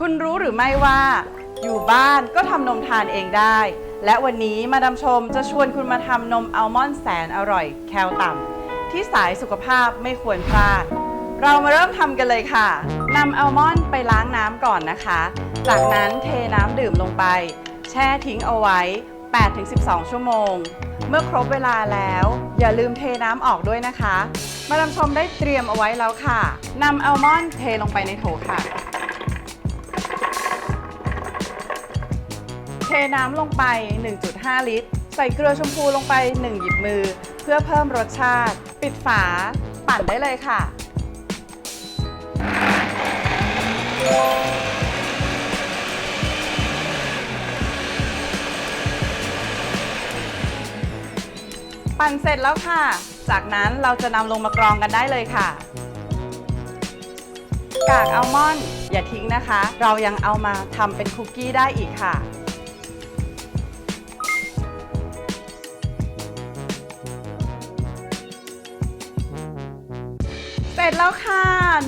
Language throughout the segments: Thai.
คุณรู้หรือไม่ว่า อยู่บ้านก็ทำนมทานเองได้ และวันนี้มาดามชมจะชวนคุณมาทำนมอัลมอนด์แสนอร่อย แคลต่ำที่สายสุขภาพไม่ควรพลาด เรามาเริ่มทำกันเลยค่ะนำอัลมอนด์ไปล้างน้ำก่อนนะคะ จากนั้นเทน้ำดื่มลงไป แช่ทิ้งเอาไว้ 8-12 ชั่วโมง เมื่อครบเวลาแล้ว อย่าลืมเทน้ำออกด้วยนะคะ มาดามชมได้เตรียมเอาไว้แล้วค่ะนำอัลมอนด์เทลงไปในโถค่ะ น้ำลงไป 1.5 ลิตร ใส่เกลือชมพูลงไป 1 หยิบมือ เพื่อเพิ่มรสชาติ ปิดฝา ปั่นได้เลยค่ะ ปั่นเสร็จแล้วค่ะ จากนั้นเราจะนำลงมากรองกันได้เลยค่ะกากอัลมอนด์อย่าทิ้งนะคะ เรายังเอามาทำเป็นคุกกี้ได้อีกค่ะ ร็จแล้วค่ะ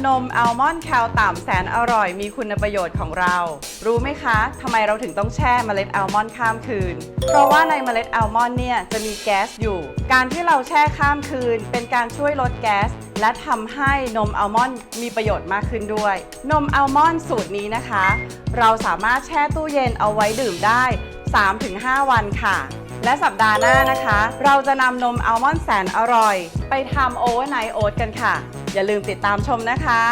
นมอัลมอนด์แคลต่ำแสนอร่อยมีคุณประโยชน์ของเรา รู้ไหมคะทำไมเราถึงต้องแช่เมล็ดอัลมอนด์ข้ามคืน เพราะว่าในเมล็ดอัลมอนด์เนี่ยจะมีแก๊สอยู่ การที่เราแช่ข้ามคืน เป็นการช่วยลดแก๊ส และทำให้นมอัลมอนด์มีประโยชน์มากขึ้นด้วย นมอัลมอนด์สูตรนี้นะคะ เราสามารถแช่ตู้เย็นเอาไว้ดื่มได้ 3-5 วันค่ะและสัปดาห์หน้านะคะ เราจะนำนมอัลมอนด์แสนอร่อย ไปทำโอเวอร์ไนท์โอ๊ตกันค่ะ อย่าลืมติดตามชมนะคะ